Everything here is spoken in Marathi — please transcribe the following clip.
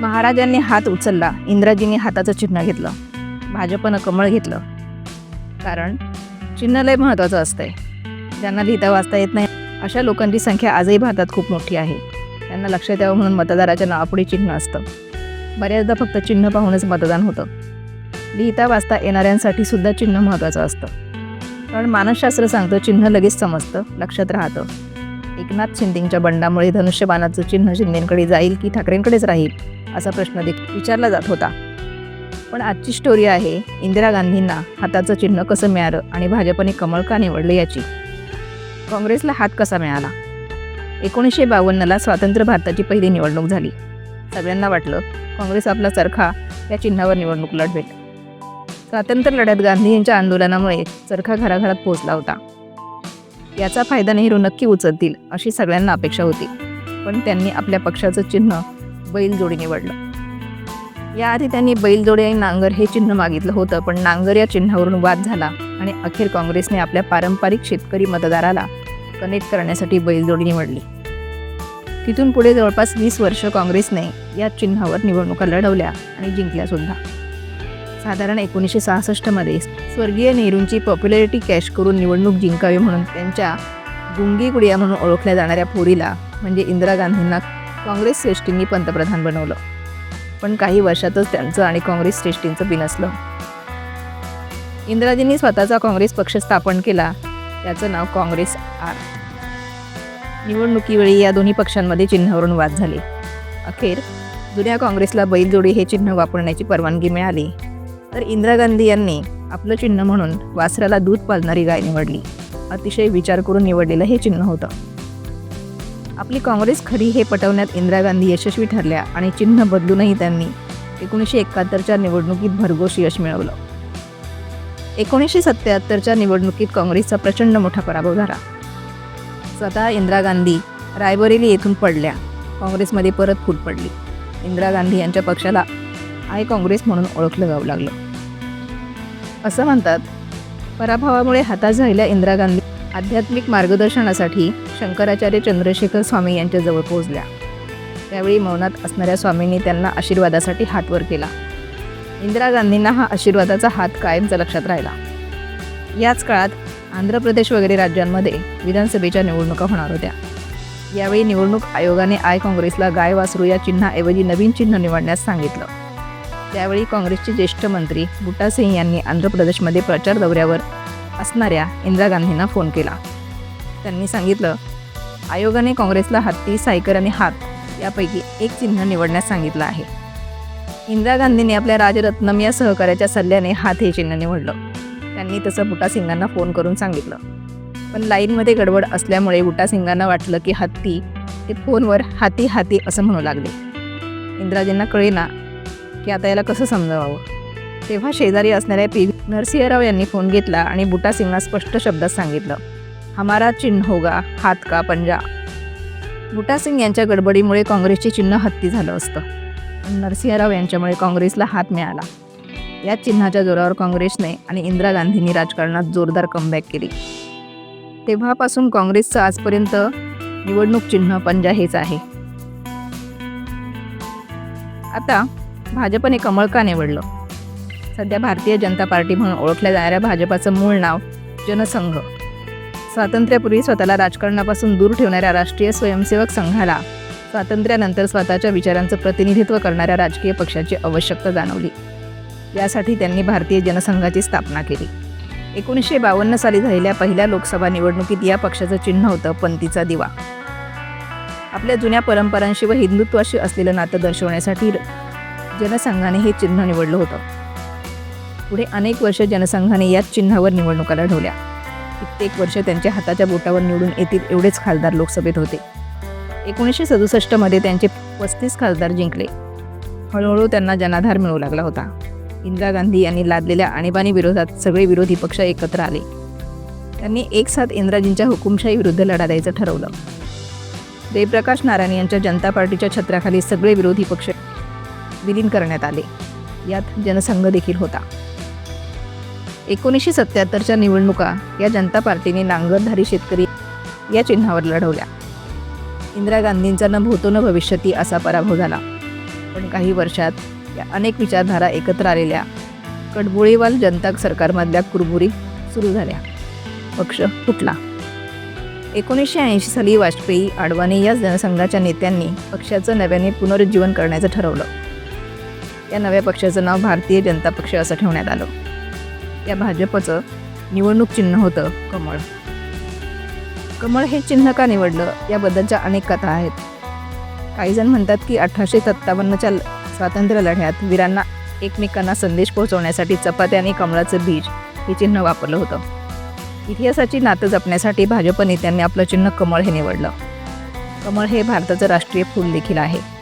महाराजांनी हात उचलला. इंद्राजींनी हाताचं चिन्ह घेतलं. भाजपनं कमळ घेतलं. कारण चिन्ह लय महत्त्वाचं असतंय. ज्यांना लिहिता वाचता येत नाही अशा लोकांची संख्या आजही भारतात खूप मोठी आहे. त्यांना लक्षात यावं म्हणून मतदाराच्या नावापुढे चिन्ह असतं. बऱ्याचदा फक्त चिन्ह पाहूनच मतदान होतं. लिहिता वाचता येणाऱ्यांसाठी सुद्धा चिन्ह महत्त्वाचं असतं. कारण मानसशास्त्र सांगतं चिन्ह लगेच समजतं लक्षात राहतं. एकनाथ शिंदेंच्या बंडामुळे धनुष्यबाणाचं चिन्ह शिंदेंकडे जाईल की ठाकरेंकडेच राहील? असा प्रश्न देखील विचारला जात होता. पण आजची स्टोरी आहे इंदिरा गांधींना हाताचं चिन्ह कसं मिळालं आणि भाजपने कमळ का निवडलं याची? काँग्रेसला हात कसा मिळाला? एकोणीसशे बावन्नला स्वातंत्र्य भारताची पहिली निवडणूक झाली. सगळ्यांना वाटलं काँग्रेस आपला चरखा या चिन्हावर निवडणूक लढवेल. स्वातंत्र्य लढ्यात गांधी यांच्या आंदोलनामुळे चरखा घराघरात पोहोचला होता. याचा फायदा नेहरू नक्की उचलतील अशी सगळ्यांना अपेक्षा होती. पण त्यांनी आपल्या पक्षाचं चिन्ह बैलजोडी निवडलं याआधी त्यांनी बैलजोडी आणि नांगर हे चिन्ह मागितलं होतं पण नांगर या चिन्हावरून वाद झाला आणि अखेर काँग्रेसने आपल्या पारंपरिक शेतकरी मतदाराला कनेक्ट करण्यासाठी बैलजोडी निवडली तिथून पुढे जवळपास वीस वर्ष काँग्रेसने या चिन्हावर निवडणुका लढवल्या आणि जिंकल्या सुद्धा. साधारण एकोणीसशे सहासष्टमध्ये स्वर्गीय नेहरूंची पॉप्युलॅरिटी कॅश करून निवडणूक जिंकावी म्हणून त्यांच्या गुंगी गुडिया म्हणून ओळखल्या जाणाऱ्या पोरीला म्हणजे इंदिरा गांधींना काँग्रेस श्रेष्ठींनी पंतप्रधान बनवलं. पण काही वर्षातच त्यांचं आणि काँग्रेस श्रेष्ठींचं बिनसलं इंदिराजींनी स्वतःचा काँग्रेस पक्ष स्थापन केला त्याचं नाव काँग्रेस आर. निवडणुकीवेळी या दोन्ही पक्षांमध्ये चिन्हावरून वाद झाले. अखेर जुन्या काँग्रेसला बैलजोडी हे चिन्ह वापरण्याची परवानगी मिळाली. तर इंदिरा गांधी यांनी आपलं चिन्ह म्हणून वासराला दूध पाजणारी गाय निवडली. अतिशय विचार करून निवडलेलं हे चिन्ह होतं. आपली काँग्रेस खरी हे पटवण्यात इंदिरा गांधी यशस्वी ठरल्या आणि चिन्ह बदलूनही त्यांनी एकोणीसशे एकाहत्तरच्या निवडणुकीत भरघोस यश मिळवलं. एकोणीसशे सत्याहत्तरच्या निवडणुकीत काँग्रेसचा प्रचंड मोठा पराभव झाला. स्वतः इंदिरा गांधी रायबरेली येथून पडल्या. काँग्रेसमध्ये परत फूट पडली. इंदिरा गांधी यांच्या पक्षाला आय काँग्रेस म्हणून ओळखलं जाऊ लागलं. असं म्हणतात पराभवामुळे हातात झालेल्या इंदिरा गांधी आध्यात्मिक मार्गदर्शनासाठी शंकराचार्य चंद्रशेखर स्वामी यांच्याजवळ पोहोचल्या. त्यावेळी मौनात असणाऱ्या स्वामींनी त्यांना आशीर्वादासाठी हातवर केला. इंदिरा गांधींना हा आशीर्वादाचा हात कायमचा लक्षात राहिला. याच काळात आंध्र प्रदेश वगैरे राज्यांमध्ये विधानसभेच्या निवडणुका होणार होत्या. यावेळी निवडणूक आयोगाने आय काँग्रेसला गाय वासरू या चिन्हाऐवजी नवीन चिन्ह निवडण्यास सांगितलं. त्यावेळी काँग्रेसचे ज्येष्ठ मंत्री बुटा सिंग यांनी आंध्र प्रदेशमध्ये प्रचार दौऱ्यावर असणाऱ्या इंदिरा गांधींना फोन केला. त्यांनी सांगितलं आयोगाने काँग्रेसला हत्ती सायकर आणि हात यापैकी एक चिन्ह निवडण्यास सांगितलं आहे. इंदिरा गांधींनी आपल्या राजरत्नम या सहकार्याच्या सल्ल्याने हात हे चिन्ह निवडलं. त्यांनी तसं बुटासिंगांना फोन करून सांगितलं. पण लाईनमध्ये गडबड असल्यामुळे बुटासिंगांना वाटलं की हत्ती ते फोनवर हाती हाती असं म्हणू लागले. इंदिराजींना कळेना की आता याला कसं समजावावं? तेव्हा शेजारी असणाऱ्या पी. नरसिंहराव यांनी फोन घेतला आणि बुटा सिंगना स्पष्ट शब्दात सांगितलं हमारा चिन्ह होगा हात का पंजा. बुटा सिंग यांच्या गडबडीमुळे काँग्रेसचे चिन्ह हत्ती झालं असतं. पण नरसिंहराव यांच्यामुळे काँग्रेसला हात मिळाला. या चिन्हाच्या जोरावर काँग्रेसने आणि इंदिरा गांधींनी राजकारणात जोरदार कमबॅक केली. तेव्हापासून काँग्रेसचं आजपर्यंत निवडणूक चिन्ह पंजा हेच आहे. आता भाजपने कमळ का निवडलं? सध्या भारतीय जनता पार्टी म्हणून ओळखल्या जाणाऱ्या भाजपाचं मूळ नाव जनसंघ. स्वातंत्र्यापूर्वी स्वतःला राजकारणापासून दूर ठेवणाऱ्या राष्ट्रीय स्वयंसेवक संघाला स्वातंत्र्यानंतर स्वतःच्या विचारांचं प्रतिनिधित्व करणाऱ्या राजकीय पक्षाची आवश्यकता जाणवली. यासाठी त्यांनी भारतीय जनसंघाची स्थापना केली. एकोणीसशे बावन्न साली झालेल्या पहिल्या लोकसभा निवडणुकीत या पक्षाचं चिन्ह होतं पंतीचा दिवा. आपल्या जुन्या परंपरांशी व हिंदुत्वाशी असलेलं नातं दर्शवण्यासाठी जनसंघाने हे चिन्ह निवडलं होतं. पुढे अनेक वर्ष जनसंघाने याच चिन्हावर निवडणुका लढवल्या. कित्येक वर्ष त्यांच्या हाताच्या बोटावर निवडून येतील एवढेच खासदार लोकसभेत होते. एकोणीसशे सदुसष्टमध्ये त्यांचे पस्तीस खासदार जिंकले. हळूहळू त्यांना जनाधार मिळू लागला होता. इंदिरा गांधी यांनी लादलेल्या आणीबाणी विरोधात सगळे विरोधी पक्ष एकत्र आले. त्यांनी एक साथ इंदिराजींच्या हुकुमशाही विरुद्ध लढा द्यायचं ठरवलं. जयप्रकाश नारायण यांच्या जनता पार्टीच्या छत्राखाली सगळे विरोधी पक्ष विलीन करण्यात आले. यात जनसंघ देखील होता. एकोणीसशे सत्याहत्तरच्या निवडणुका या जनता पार्टीने नांगरधारी शेतकरी या चिन्हावर लढवल्या. इंदिरा गांधींचा न भूतो न भविष्यती असा पराभव झाला. पण काही वर्षात या अनेक विचारधारा एकत्र आलेल्या कडबोळीवाल जनता सरकारमधल्या कुरबुरी सुरू झाल्या. पक्ष फुटला एकोणीसशे ऐंशी साली वाजपेयी आडवाणी या जनसंघाच्या नेत्यांनी पक्षाचं नव्याने पुनरुज्जीवन करण्याचं ठरवलं. या नव्या पक्षाचं नाव भारतीय जनता पक्ष असं ठेवण्यात आलं. या भाजपचं निवडणूक चिन्ह होतं कमळ. कमळ हे चिन्ह का निवडलं? याबद्दलच्या अनेक कथा आहेत. काही जण म्हणतात की अठराशे सत्तावन्नच्या स्वातंत्र्य लढ्यात वीरांना एकमेकांना संदेश पोहोचवण्यासाठी चपाती आणि कमळाचं बीज हे चिन्ह वापरलं होतं. इतिहासाची नातं जपण्यासाठी भाजप नेत्यांनी आपलं चिन्ह कमळ हे निवडलं. कमळ हे भारताचं राष्ट्रीय फूल देखील आहे.